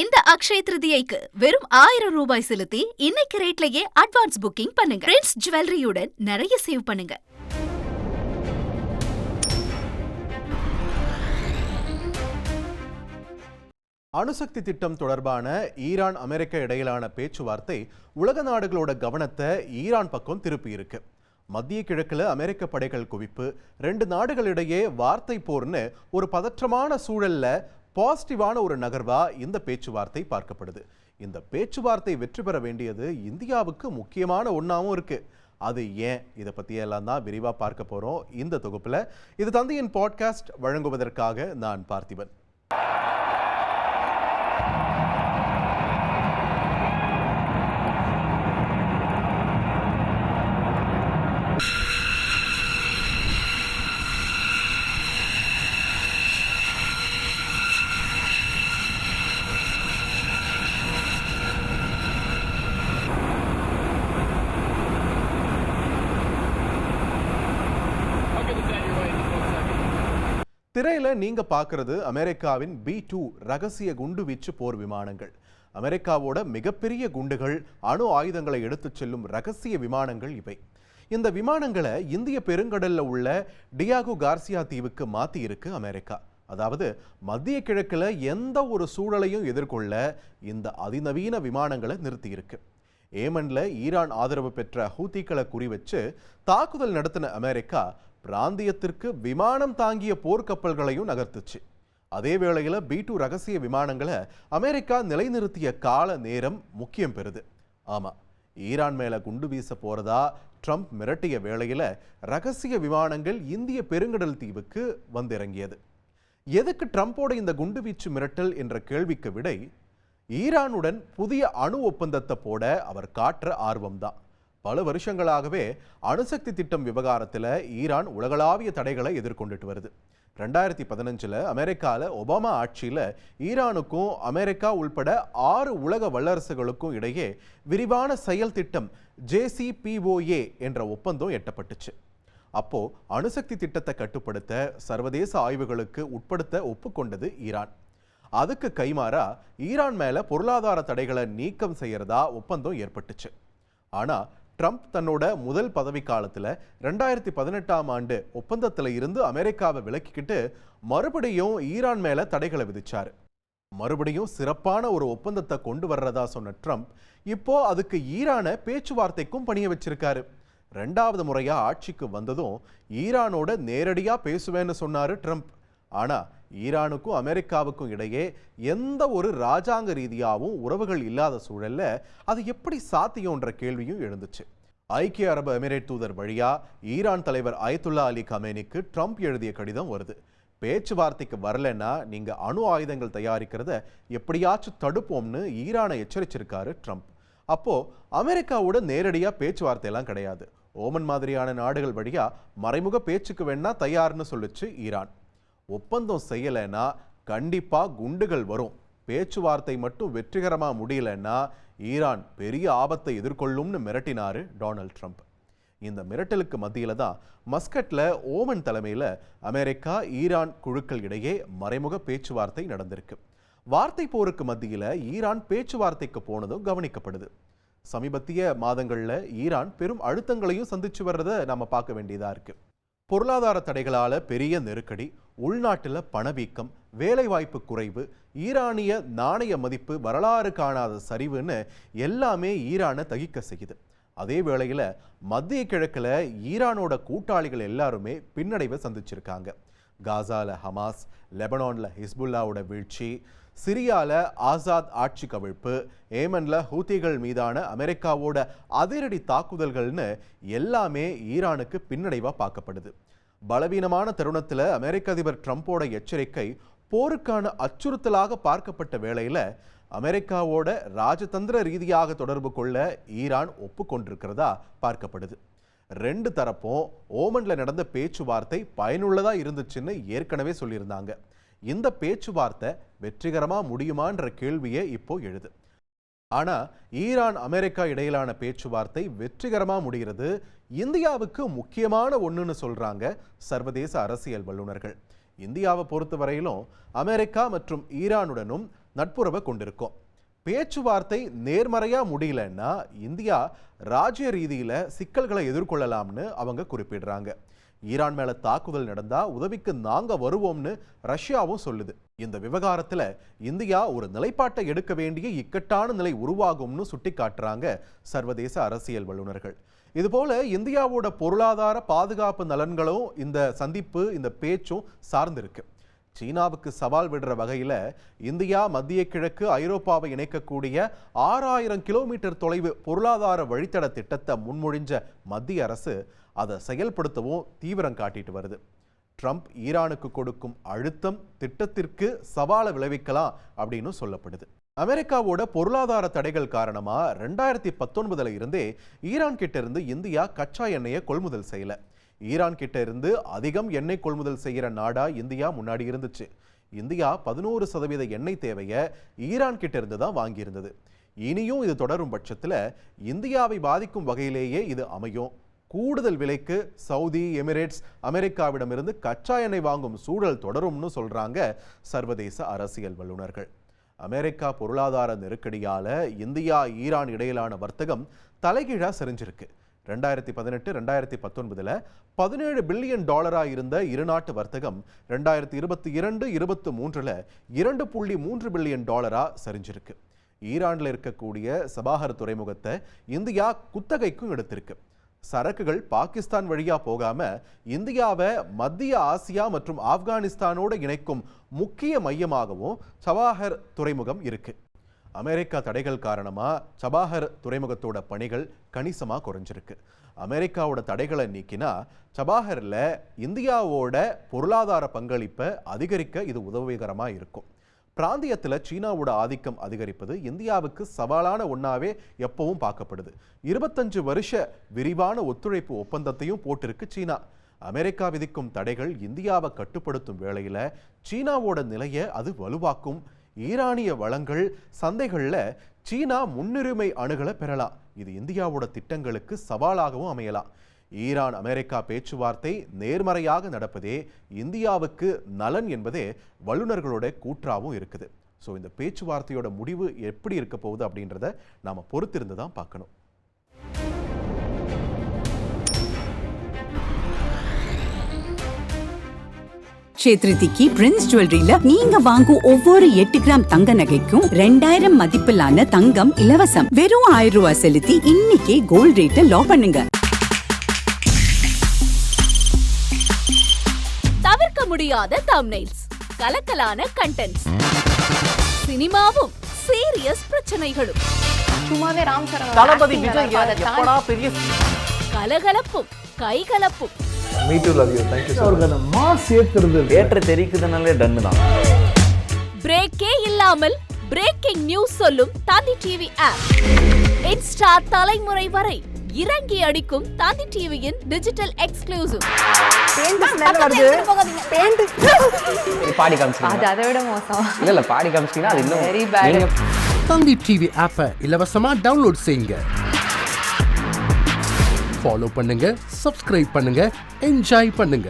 இந்த அக்ஷய திருதியைக்கு வெறும் ஆயிரம் ரூபாய் செலுத்தி இன்னைக்கு ரேட்லயே அட்வான்ஸ் புக்கிங் பண்ணுங்க. பிரின்ஸ் ஜுவல்லரியுடன் நிறைய சேவ் பண்ணுங்க. அணுசக்தி திட்டம் தொடர்பான ஈரான் அமெரிக்க இடையிலான பேச்சுவார்த்தை உலக நாடுகளோட கவனத்தை ஈரான் பக்கம் திருப்பி இருக்கு. மத்திய கிழக்குல அமெரிக்க படைகள் குவிப்பு ரெண்டு நாடுகளிடையே வார்த்தை போர்னு ஒரு பதற்றமான சூழல்ல பாசிட்டிவான ஒரு நகர்வா இந்த பேச்சுவார்த்தை பார்க்கப்படுது. இந்த பேச்சுவார்த்தை வெற்றி பெற வேண்டியது இந்தியாவுக்கு முக்கியமான ஒன்றாவும் இருக்கு. அது ஏன்? இதை பற்றியெல்லாம் தான் விரிவாக பார்க்க போகிறோம் இந்த தொகுப்பில் இது தந்தையின் பாட்காஸ்ட் வழங்குவதற்காக நான் பார்த்திபன். திரையில நீங்க பாக்குறது அமெரிக்காவின் பி டூ ரகசிய குண்டுவீச்சு போர் விமானங்கள். அமெரிக்காவோட மிகப்பெரிய குண்டுகள் அணு ஆயுதங்களை எடுத்துச் செல்லும் ரகசிய விமானங்கள் இவை. இந்த விமானங்களை இந்திய பெருங்கடல்ல உள்ள டியாகோ கார்சியா தீவுக்கு மாத்தி இருக்கு அமெரிக்கா. அதாவது மத்திய கிழக்கில் எந்த ஒரு சூழலையும் எதிர்கொள்ள இந்த அதிநவீன விமானங்களை நிறுத்தியிருக்கு ஏமன்ல ஈரான் ஆதரவு பெற்ற ஹூத்திகளை குறிவச்சு தாக்குதல் நடத்தின அமெரிக்கா பிராந்தியத்திற்கு விமானம் தாங்கிய போர்க்கப்பல்களையும் நகர்த்துச்சு. அதே வேளையில் பி டூ ரகசிய விமானங்களை அமெரிக்கா நிலைநிறுத்திய கால நேரம் முக்கியம் பெறுது. ஆமாம் ஈரான் மேலே குண்டு வீச போகிறதா ட்ரம்ப் மிரட்டிய வேளையில் ரகசிய விமானங்கள் இந்திய பெருங்கடல் தீவுக்கு வந்திறங்கியது. எதுக்கு ட்ரம்ப்போட இந்த குண்டுவீச்சு மிரட்டல் என்ற கேள்விக்கு விடை ஈரானுடன் புதிய அணு ஒப்பந்தத்தை போட அவர் காட்டுற ஆர்வம்தான். பல வருஷங்களாகவே அணுசக்தி திட்டம் விவகாரத்தில் ஈரான் உலகளாவிய தடைகளை எதிர்கொண்டுட்டு வருது. ரெண்டாயிரத்தி பதினஞ்சில் அமெரிக்காவில் ஒபாமா ஆட்சியில் ஈரானுக்கும் அமெரிக்கா உள்பட ஆறு உலக வல்லரசுகளுக்கும் இடையே விரிவான செயல் திட்டம் ஜேசிபிஓஏ என்ற ஒப்பந்தம் எட்டப்பட்டுச்சு. அப்போ அணுசக்தி திட்டத்தை கட்டுப்படுத்த சர்வதேச ஆய்வுகளுக்கு உட்படுத்த ஒப்புக்கொண்டது ஈரான். அதுக்கு கைமாறா ஈரான் மேல பொருளாதார தடைகளை நீக்கம் செய்யறதா ஒப்பந்தம் ஏற்பட்டுச்சு. ஆனா ட்ரம்ப் தன்னோட முதல் பதவி காலத்தில் ரெண்டாயிரத்தி பதினெட்டாம் ஆண்டு ஒப்பந்தத்தில் இருந்து அமெரிக்காவை விலக்கிக்கிட்டு மறுபடியும் ஈரான் மேலே தடைகளை விதிச்சார். மறுபடியும் சிறப்பான ஒரு ஒப்பந்தத்தை கொண்டு வர்றதா சொன்ன ட்ரம்ப் இப்போ அதுக்கு ஈரானை பேச்சுவார்த்தைக்கும் பணிய வச்சிருக்காரு. ரெண்டாவது முறையாக ஆட்சிக்கு வந்ததும் ஈரானோட நேரடியாக பேசுவேன்னு சொன்னார் ட்ரம்ப். ஆனால் ஈரானுக்கும் அமெரிக்காவுக்கும் இடையே எந்த ஒரு ராஜாங்க ரீதியாகவும் உறவுகள் இல்லாத சூழல்ல அது எப்படி சாத்தியம்ன்ற கேள்வியும் எழுந்துச்சு. ஐக்கிய அரபு எமிரேட் தூதர் வழியா ஈரான் தலைவர் அயத்துல்லா அலி கமேனிக்கு ட்ரம்ப் எழுதிய கடிதம் வருது. பேச்சுவார்த்தைக்கு வரலன்னா நீங்க அணு ஆயுதங்கள் தயாரிக்கிறத எப்படியாச்சும் தடுப்போம்னு ஈரானை எச்சரிச்சிருக்காரு ட்ரம்ப். அப்போ அமெரிக்காவோட நேரடியா பேச்சுவார்த்தையெல்லாம் கிடையாது. ஓமன் மாதிரியான நாடுகள் வழியா மறைமுக பேச்சுக்கு வேணா தயார்னு சொல்லுச்சு ஈரான். ஒப்பந்தம் செய்யலைன்னா கண்டிப்பாக குண்டுகள் வரும். பேச்சுவார்த்தை மட்டும் வெற்றிகரமாக முடியலன்னா ஈரான் பெரிய ஆபத்தை எதிர்கொள்ளும்னு மிரட்டினார் டொனால்ட் ட்ரம்ப். இந்த மிரட்டலுக்கு மத்தியில் தான் மஸ்கட்டில் ஓமன் தலைமையில் அமெரிக்கா ஈரான் குழுக்கள் இடையே மறைமுக பேச்சுவார்த்தை நடந்திருக்கு. வார்த்தை போருக்கு மத்தியில் ஈரான் பேச்சுவார்த்தைக்கு போனதும் கவனிக்கப்படுது. சமீபத்திய மாதங்களில் ஈரான் பெரும் அழுத்தங்களையும் சந்திச்சு வர்றதை நம்ம பார்க்க வேண்டியதாக இருக்குது பொருளாதார தடைகளால் பெரிய நெருக்கடி உள்நாட்டில் பணவீக்கம் வேலைவாய்ப்பு குறைவு ஈரானிய நாணய மதிப்பு வரலாறு காணாத சரிவுன்னு எல்லாமே ஈரானை தகிக்க செய்யுது. அதே வேளையில் மத்திய கிழக்கில் ஈரானோட கூட்டாளிகள் எல்லாருமே பின்னடைவை சந்திச்சிருக்காங்க. காசால ஹமாஸ் லெபனானில் ஹிஸ்புல்லாவோட வீழ்ச்சி சிரியால ஆசாத் ஆட்சி கவிழ்ப்பு ஏமன்ல ஹூத்திகள் மீதான அமெரிக்காவோட அதிரடி தாக்குதல்கள்னு எல்லாமே ஈரானுக்கு பின்னடைவா பார்க்கப்படுது. பலவீனமான தருணத்துல அமெரிக்க அதிபர் ட்ரம்ப்போட எச்சரிக்கை போருக்கான அச்சுறுத்தலாக பார்க்கப்பட்ட வேளையில அமெரிக்காவோட ராஜதந்திர ரீதியாக தொடர்பு கொள்ள ஈரான் ஒப்புக்கொண்டிருக்கிறதா பார்க்கப்படுது. ரெண்டு தரப்பும் ஓமன்ல நடந்த பேச்சுவார்த்தை பயனுள்ளதா இருந்துச்சுன்னு ஏற்கனவே சொல்லியிருந்தாங்க. இந்த பேச்சுவார்த்தை வெற்றிகரமா முடியுமான்ற கேள்வியே இப்போ எழுது. ஆனா ஈரான் அமெரிக்கா இடையிலான பேச்சுவார்த்தை வெற்றிகரமா முடிகிறது. இந்தியாவுக்கு முக்கியமான ஒன்றுன்னு சொல்றாங்க சர்வதேச அரசியல் வல்லுநர்கள். இந்தியாவை பொறுத்தவரையிலும் அமெரிக்கா மற்றும் ஈரானுடனும் நட்புறவை கொண்டிருக்கோம். பேச்சுவார்த்தை நேர்மறையா முடியலன்னா இந்தியா ராஜ்ய ரீதியில சிக்கல்களை எதிர்கொள்ளலாம்னு அவங்க குறிப்பிடுறாங்க. ஈரான் மேல தாக்குதல் நடந்தா உதவிக்கு நாங்க வருவோம்னு ரஷ்யாவும் சொல்லுது. இந்த விவகாரத்துல இந்தியா ஒரு நிலைப்பாட்டை எடுக்க வேண்டிய இக்கட்டான நிலை உருவாகும்னு சுட்டிக்காட்டுறாங்க சர்வதேச அரசியல் வல்லுநர்கள். இதுபோல இந்தியாவோட பொருளாதார பாதுகாப்பு நலன்களும் இந்த சந்திப்பு இந்த பேச்சும் சார்ந்திருக்கு. சீனாவுக்கு சவால் விடுற வகையில் இந்தியா மத்திய கிழக்கு ஐரோப்பாவை இணைக்கக்கூடிய ஆறாயிரம் கிலோமீட்டர் தொலைவு பொருளாதார வழித்தட திட்டத்தை முன்மொழிஞ்ச மத்திய அரசு அதை செயல்படுத்தவும் தீவிரம் காட்டிட்டு வருது. ட்ரம்ப் ஈரானுக்கு கொடுக்கும் அழுத்தம் திட்டத்திற்கு சவாலை விளைவிக்கலாம் அப்படின்னு சொல்லப்படுது. அமெரிக்காவோட பொருளாதார தடைகள் காரணமா ரெண்டாயிரத்தி பத்தொன்பதுல இருந்தே ஈரான் கிட்ட இருந்து இந்தியா கச்சா எண்ணெயை கொள்முதல் செய்யல. ஈரான் கிட்ட இருந்து அதிகம் எண்ணெய் கொள்முதல் செய்கிற நாடா இந்தியா முன்னாடி இருந்துச்சு. இந்தியா பதினோரு சதவீத எண்ணெய் தேவையை ஈரான் கிட்ட இருந்து தான் வாங்கியிருந்தது. இனியும் இது தொடரும் பட்சத்தில் இந்தியாவை பாதிக்கும் வகையிலேயே இது அமையும். கூடுதல் விலைக்கு சவுதி எமிரேட்ஸ் அமெரிக்காவிடமிருந்து கச்சா எண்ணெய் வாங்கும் சூழல் தொடரும்னு சொல்கிறாங்க சர்வதேச அரசியல் வல்லுநர்கள். அமெரிக்கா பொருளாதார நெருக்கடியால் இந்தியா ஈரான் இடையிலான வர்த்தகம் தலைகீழா செறிஞ்சிருக்கு. ரெண்டாயிரத்தி பதினெட்டு ரெண்டாயிரத்தி பத்தொன்பதில் பதினேழு பில்லியன் டாலராக இருந்த இருநாட்டு வர்த்தகம் ரெண்டாயிரத்தி இருபத்தி இரண்டு இருபத்தி மூன்றில் இரண்டு புள்ளி மூன்று பில்லியன் டாலராக செறிஞ்சிருக்கு. ஈரானில் இருக்கக்கூடிய சபாகர் துறைமுகத்தை இந்தியா குத்தகைக்கும் எடுத்திருக்கு. சரக்குகள் பாகிஸ்தான் வழியா போகாம இந்தியாவை மத்திய ஆசியா மற்றும் ஆப்கானிஸ்தானோடு இணைக்கும் முக்கிய மையமாகவும் சபாஹர் துறைமுகம் இருக்கு. அமெரிக்கா தடைகள் காரணமாக சபாஹர் துறைமுகத்தோட பணிகள் கணிசமாக குறைஞ்சிருக்கு. அமெரிக்காவோட தடைகளை நீக்கினா சபாஹரில் இந்தியாவோட பொருளாதார பங்களிப்பை அதிகரிக்க இது உதவிகரமாக இருக்கும். பிராந்தியத்தில் சீனாவோட ஆதிக்கம் அதிகரிப்பது இந்தியாவுக்கு சவாலான ஒன்றாவே எப்பவும் பார்க்கப்படுது. இருபத்தஞ்சு வருஷ விரிவான ஒத்துழைப்பு ஒப்பந்தத்தையும் போட்டிருக்கு சீனா. அமெரிக்கா விதிக்கும் தடைகள் இந்தியாவை கட்டுப்படுத்தும் வேளையில் சீனாவோட நிலையை அது வலுவாக்கும். ஈரானிய வளங்கள் சந்தைகளில் சீனா முன்னுரிமை அணுகலை பெறலாம். இது இந்தியாவோட திட்டங்களுக்கு சவாலாகவும் அமையலாம். ஈரான் அமெரிக்கா பேச்சுவார்த்தை நேர்மறையாக நடப்பதே இந்தியாவுக்கு நலன் என்பதே வல்லுநர்களோட கூற்றாவும் இருக்குது. ஸோ இந்த பேச்சுவார்த்தையோட முடிவு எப்படி இருக்க போகுது அப்படின்றத நாம பொறுத்திருந்து தான் பார்க்கணும். சேத்ரிதிக்கு பிரின்ஸ் ஜுவல்லரியில நீங்க வாங்கும் ஒவ்வொரு எட்டு கிராம் தங்க நகைக்கும் ரெண்டாயிரம் மதிப்பிலான தங்கம் இலவசம். வெறும் ஆயிரம் ரூபாய் செலுத்தி இன்னைக்கே கோல்ட் ரேட்டை லாக் பண்ணுங்க. முடியாத தம்னைல்ஸ் கலக்கலான கண்டென்ட்ஸ் சினிமாவும் சீரியஸ் பிரச்சனைகளும். சும்மாவே ராம் சரண் தளபதி பெரிய கலகலப்பும் கைகலப்பும். Me too love you thank you so அவருக்கு அந்த மாஸ் ஏத்துறது தேட்டர் தெரிக்குதுனாலே டன்னு தான். பிரேக்கே இல்லாமல் பிரேக்கிங் நியூஸ் சொல்லும் தந்தி டிவி ஆப் இன்ஸ்டா தலைமுறை வரை இறங்கி அடிக்கும் தந்தி டிவியின் டிஜிட்டல் எக்ஸ்க்ளூசிவ் பாடி காமிச்சிங்க அது அதை விட மோசம். இல்ல இல்ல பாடி காமிச்சிங்கன்னா அது இன்னும் தந்தி டிவி ஆப்பை இலவசமா டவுன்லோட் செய்யுங்க. ஃபாலோ பண்ணுங்க சப்ஸ்கிரைப் பண்ணுங்க என்ஜாய் பண்ணுங்க.